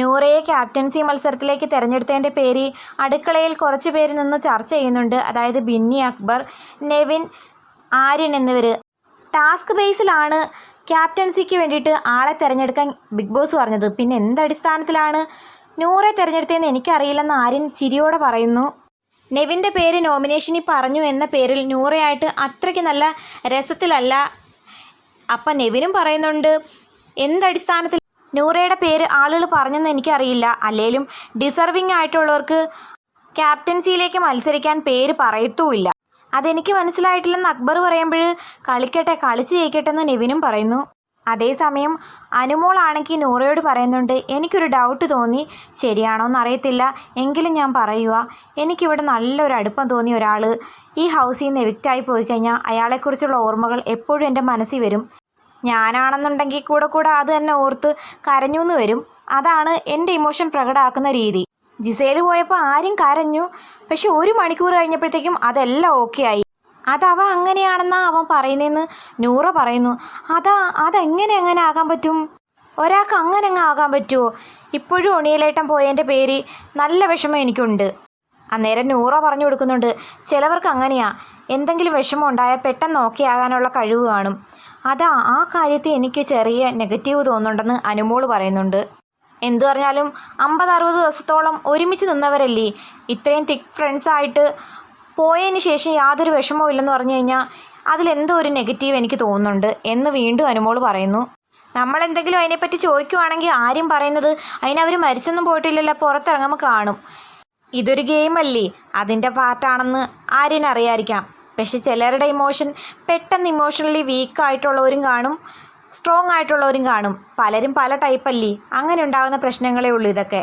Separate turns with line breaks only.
നൂറയെ captaincy മത്സരത്തിലേക്ക് തിരഞ്ഞെടുത്തതിന്റെ പേര് അടുക്കളയിൽ കുറച്ച് പേര് നിന്ന് ചർച്ച ചെയ്യുന്നുണ്ട്. അതായത് ബിന്നി അക്ബർ നെവിൻ ആര്യൻ എന്നിവർ ടാസ്ക് ബേസിലാണ് ക്യാപ്റ്റൻസിക്ക് വേണ്ടിയിട്ട് ആളെ തിരഞ്ഞെടുക്കാൻ ബിഗ് ബോസ് പറഞ്ഞത്. പിന്നെ എന്തടിസ്ഥാനത്തിലാണ് നൂറെ തിരഞ്ഞെടുത്തതെന്ന് എനിക്കറിയില്ലെന്ന് ആര്യൻ ചിരിയോടെ പറയുന്നു. നെവിന്റെ പേര് നോമിനേഷനിൽ പറഞ്ഞു എന്ന പേരിൽ നൂറയായിട്ട് അത്രയ്ക്ക് നല്ല രസത്തിലല്ല. അപ്പം നെവിനും പറയുന്നുണ്ട് എന്തടിസ്ഥാനത്തിൽ നൂറയുടെ പേര് ആളുകൾ പറഞ്ഞെന്ന് എനിക്കറിയില്ല. അല്ലെങ്കിലും ഡിസർവിങ് ആയിട്ടുള്ളവർക്ക് ക്യാപ്റ്റൻസിയിലേക്ക് മത്സരിക്കാൻ പേര് പറയത്തുമില്ല. അതെനിക്ക് മനസ്സിലായിട്ടില്ലെന്ന് അക്ബർ പറയുമ്പോൾ കളിക്കട്ടെ കളിച്ച് ജയിക്കട്ടെ എന്ന് നിവിനും പറയുന്നു. അതേസമയം അനുമോളാണെങ്കിൽ നൂറയോട് പറയുന്നുണ്ട് എനിക്കൊരു ഡൗട്ട് തോന്നി. ശരിയാണോ എന്നറിയത്തില്ല. എങ്കിലും ഞാൻ പറയുക എനിക്കിവിടെ നല്ലൊരു അടുപ്പം തോന്നി ഒരാൾ ഈ ഹൗസിൽ നിന്ന് എവിക്റ്റായി പോയി കഴിഞ്ഞാൽ അയാളെക്കുറിച്ചുള്ള ഓർമ്മകൾ എപ്പോഴും എന്റെ മനസ്സിൽ വരും. ഞാനാണെന്നുണ്ടെങ്കിൽ കൂടെ കൂടെ അത് തന്നെ ഓർത്ത് കരഞ്ഞു എന്ന് വരും. അതാണ് എന്റെ ഇമോഷൻ പ്രകടമാക്കുന്ന രീതി. ജിസേൽ പോയപ്പോൾ ആരും കരഞ്ഞു. പക്ഷെ ഒരു മണിക്കൂർ കഴിഞ്ഞപ്പോഴത്തേക്കും അതെല്ലാം ഓക്കെ ആയി. അതവ അങ്ങനെയാണെന്നാ അവൻ പറയുന്നതെന്ന് നൂറ പറയുന്നു. അതാ അതെങ്ങനെ അങ്ങനെ ആകാൻ പറ്റും? ഒരാൾക്ക് അങ്ങനെ അങ്ങ് ആകാൻ പറ്റുമോ ഇപ്പോഴും ഒണിയലേട്ടൻ പോയതിന്റെ പേര് നല്ല വിഷമം എനിക്കുണ്ട്. അന്നേരം നൂറ പറഞ്ഞു കൊടുക്കുന്നുണ്ട് ചിലവർക്ക് അങ്ങനെയാ. എന്തെങ്കിലും വിഷമം ഉണ്ടായാൽ പെട്ടെന്ന് ഓക്കെ ആകാനുള്ള കഴിവ് കാണും. അതാ ആ കാര്യത്തിൽ എനിക്ക് ചെറിയ നെഗറ്റീവ് തോന്നുന്നുണ്ടെന്ന് അനുമോൾ പറയുന്നുണ്ട്. എന്തു പറഞ്ഞാലും അമ്പത് അറുപത് ദിവസത്തോളം ഒരുമിച്ച് നിന്നവരല്ലേ? ഇത്രയും തിക് ഫ്രണ്ട്സായിട്ട് പോയതിന് ശേഷം യാതൊരു വിഷമവും ഇല്ലെന്ന് പറഞ്ഞു കഴിഞ്ഞാൽ അതിലെന്തോ ഒരു നെഗറ്റീവ് എനിക്ക് തോന്നുന്നുണ്ട് എന്ന് വീണ്ടും അനുമോൾ പറയുന്നു. നമ്മൾ എന്തെങ്കിലും അതിനെപ്പറ്റി ചോദിക്കുവാണെങ്കിൽ ആരും പറയുന്നത് അതിനവർ മരിച്ചൊന്നും പോയിട്ടില്ലല്ലോ പുറത്തിറങ്ങുമ്പോൾ കാണും. ഇതൊരു ഗെയിമല്ലേ? അതിന്റെ പാർട്ടാണെന്ന് ആര്യൻ അറിയാതിരിക്കാം പക്ഷെ ചിലരുടെ ഇമോഷൻ പെട്ടെന്ന് ഇമോഷണലി വീക്ക് ആയിട്ടുള്ളവരും കാണും സ്ട്രോങ് ആയിട്ടുള്ളവരും കാണും. പലരും പല ടൈപ്പല്ലേ അങ്ങനെ ഉണ്ടാകുന്ന പ്രശ്നങ്ങളേ ഉള്ളൂ ഇതൊക്കെ.